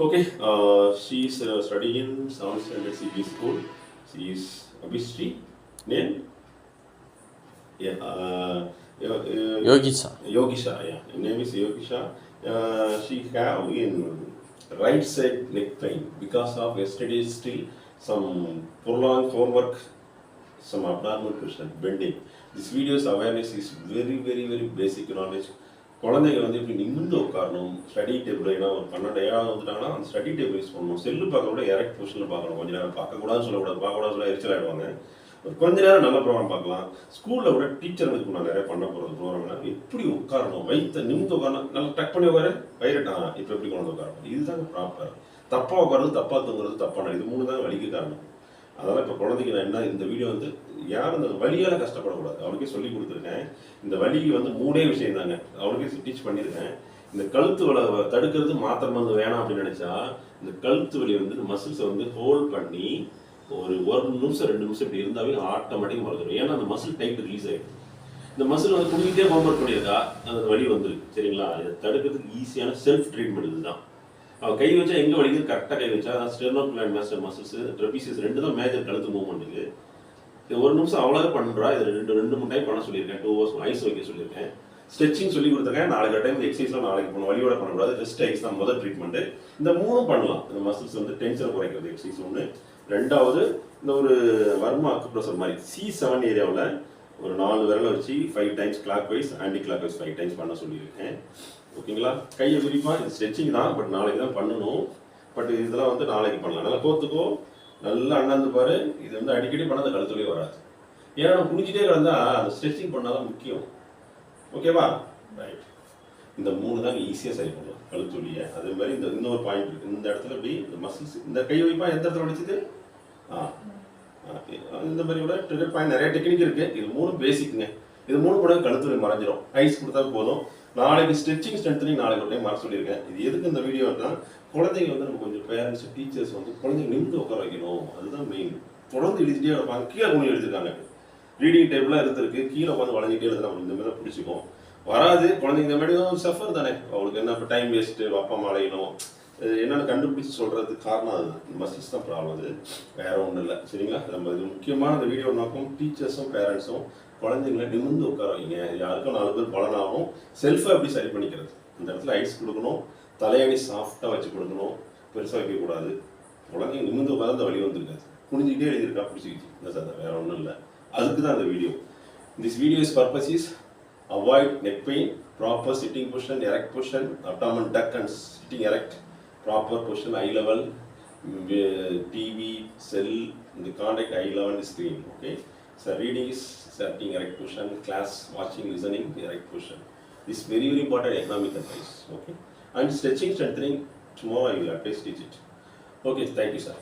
Okay, uh, she is uh, studying in Sound Central CP School. She is Abhishri. Name? Yeah. Uh, uh, Yogisha. Yogisha, yeah. Name is Yogisha. Uh, she have in right side neck pain because of yesterday still some prolonged homework, some abnormal question, bending. This video's awareness is very, very, very basic knowledge. குழந்தைங்க வந்து இப்படி நிமிர்ந்து உட்காரணும் study table ஏன்னா ஒரு பன்னெண்டு ஏழாவது வந்துட்டாங்கன்னா அந்த ஸ்டடி டேபிள் யூஸ் பண்ணணும். செல்லு பார்க்க கூட எரக்ட் பொசிஷனில் பார்க்கணும். கொஞ்ச நேரம் பார்க்கக்கூடாதுன்னு சொல்லக்கூடாது. பார்க்கக்கூடாது சொல்ல எரிச்சல் ஆயிடுவாங்க. ஒரு கொஞ்ச நேரம் நல்ல ப்ரோக்ராம் பார்க்கலாம். ஸ்கூலில் விட டீச்சர்களுக்கு நான் நிறைய பண்ண போகிறது ப்ரோக்ராம்னா எப்படி உட்காரணும்? வயிற்ற நிமிந்து உட்காரணும். நல்லா டக் பண்ணி உட்காரு. வயிறட்டான் இப்போ எப்படி கொண்டு உட்காரணும்? இதுதாங்க ப்ராப்பர் தப்பாக உட்காரது தப்பாக தூங்குறது தப்பான இது மூணு தான் வலிக்கு காரணம். அதனால் இப்போ குழந்தைக்கு நான் என்ன இந்த வீடியோ வந்து யாரும் அந்த வலியால் கஷ்டப்படக்கூடாது. அவனுக்கே சொல்லி கொடுத்துருக்கேன். இந்த வலிக்கு வந்து மூணே விஷயம் தாங்க. அவனுக்கே டீச் பண்ணியிருக்கேன் இந்த கழுத்து வலை தடுக்கிறது மாத்திரம் வந்து வேணாம் அப்படின்னு நினச்சா இந்த கழுத்து வலி வந்து மசில்ஸை வந்து ஹோல்ட் பண்ணி ஒரு ஒரு நிமிஷம் ரெண்டு நிமிஷம் இப்படி இருந்தாவே ஆட்டோமேட்டிக்காக மறந்துடும். ஏன்னா அந்த மசில் டைட் ரிலீஸ் ஆகிடும் இந்த மசில் வந்து குடிக்கிட்டே ஹோம்ஒர்க் பண்ணியிருக்கா அந்த வலி வந்துருக்கு சரிங்களா? இதை தடுக்கிறதுக்கு ஈஸியான செல்ஃப் ட்ரீட்மெண்ட் இதுதான். கை வச்சா எங்க வலிக்குது? கரெக்டாக கை வச்சா sternocleidomastoid muscles trapezius ரெண்டு தான் மேஜர் கழுத்து மூவ்மெண்ட்டுக்கு இது ஒரு நிமிஷம் அவ்வளோ பண்ணுறா இது ரெண்டு ரெண்டு மூணு டைம் பண்ண சொல்லியிருக்கேன். டூ ஹவர்ஸ் ஐஸ் வைக்க சொல்லியிருக்கேன். ஸ்ட்ரெச்சிங் சொல்லி கொடுத்துருக்கேன். நாளைக்கு டைம் எக்ஸசைஸ்லாம் நாளைக்கு பண்ணணும் வழியோட பண்ணக்கூடாது. ஜஸ்ட் ஐஸ் தான் முதல் ட்ரீட்மெண்ட் இந்த மூணும் பண்ணலாம். இந்த மசில்ஸ் வந்து டென்ஷனை குறைக்கிறது எக்ஸசைஸ் ஒன்று ரெண்டாவது இந்த ஒரு வர்மா அக்குப்ரஸர் மாதிரி சி செவன் ஏரியாவில் ஒரு நாலு விரலை வச்சு five times clockwise anti clockwise five times பண்ண சொல்லியிருக்கேன். ஓகேங்களா கையை விரிப்பா இது ஸ்ட்ரெச்சிங் தான் பட் நாளைக்கு தான் பண்ணணும். பட் இதெல்லாம் வந்து நாளைக்கு பண்ணலாம். நல்லா கோத்துக்கோ. நல்லா அண்ணாந்து பாரு. இது வந்து அடிக்கடி பண்ண அந்த கழுத்துலேயே வராது. ஏன்னா நம்ம குடிச்சிட்டே கிடந்தா அந்த ஸ்ட்ரெச்சிங் பண்ணாதான் முக்கியம். ஓகேவா ரைட் இந்த மூணு தான் ஈஸியாக சரி பண்ணலாம் கழுத்துலியை அதே மாதிரி இந்த இன்னொரு பாயிண்ட் இருக்குது இந்த இடத்துல இப்படி இந்த மசில்ஸ் இந்த கை வைப்பா எந்த இடத்துல வலிச்சுது? ஆ, இந்த மாதிரி விட ட்ரிகர் பாயிண்ட் நிறைய டெக்னிக் இருக்கு. இது மூணு பேசிக்குங்க இது மூணு கூட கழுத்துறை வலி மறைஞ்சிரும். ஐஸ் கொடுத்தா போதும். நாளைக்கு ஸ்ட்ரெச்சிங் ஸ்ட்ரென்த்னிங் நாளைக்கு ஒரு டைம் மறை சொல்லியிருக்கேன். இது எதுக்கு இந்த வீடியோனா குழந்தைங்க வந்து நம்ம கொஞ்சம் பேரண்ட்ஸ் டீச்சர்ஸ் வந்து குழந்தைங்க நிமிந்து உட்கார வைக்கணும். அதுதான் மெயின் தொடர்ந்து எழுதிட்டே இருப்பாங்க. கீழே குனி எழுதிருக்காங்க ரீடிங் டேபிளாக இருந்திருக்கு கீழே உட்காந்து வளைஞ்சிட்டே எழுதுனா நம்ம இந்த மாதிரி பிடிச்சிக்கும். வராது. குழந்தைங்க இந்த மாதிரி சஃபர் தானே. அவங்களுக்கு என்ன இப்போ டைம் வேஸ்ட்டு அப்பா அம்மா அலையணும். என்னென்னு கண்டுபிடிச்சு சொல்கிறதுக்கு காரணம் அது. மசில்ஸ் தான் ப்ராப்ளம் அது வேற ஒன்றும் இல்லை. சரிங்களா? நம்ம இது முக்கியமான அந்த வீடியோ நோக்கம் டீச்சர்ஸும் பேரண்ட்ஸும் குழந்தைங்கள நிமிர்ந்து உட்கார வைங்க. யாருக்கும் நாலு பேர் பலனாகும். செல்ஃபை எப்படி சரி பண்ணிக்கிறது? அந்த இடத்துல ஐஸ் கொடுக்கணும். தலையணி சாஃப்டாக வச்சு கொடுக்கணும். பெருசாக வைக்கக்கூடாது. குழந்தைங்க நிமிர்ந்து உட்காந்து அந்த வழி வந்துருக்காது. குனிஞ்சிக்கிட்டே எழுதியிருக்கா பிடிச்சிக்கிச்சு இல்லை சார் வேற ஒன்றும் இல்லை. அதுக்கு தான் அந்த video this video is purpose is avoid neck pain proper sitting position erect position abdomen tuck and sitting erect proper position eye level mm, tv cell the contact eye level screen okay? So reading is sitting erect position class watching listening erect position this is very very important economic advice okay? And stretching strengthening tomorrow i will teach it. Okay thank you sir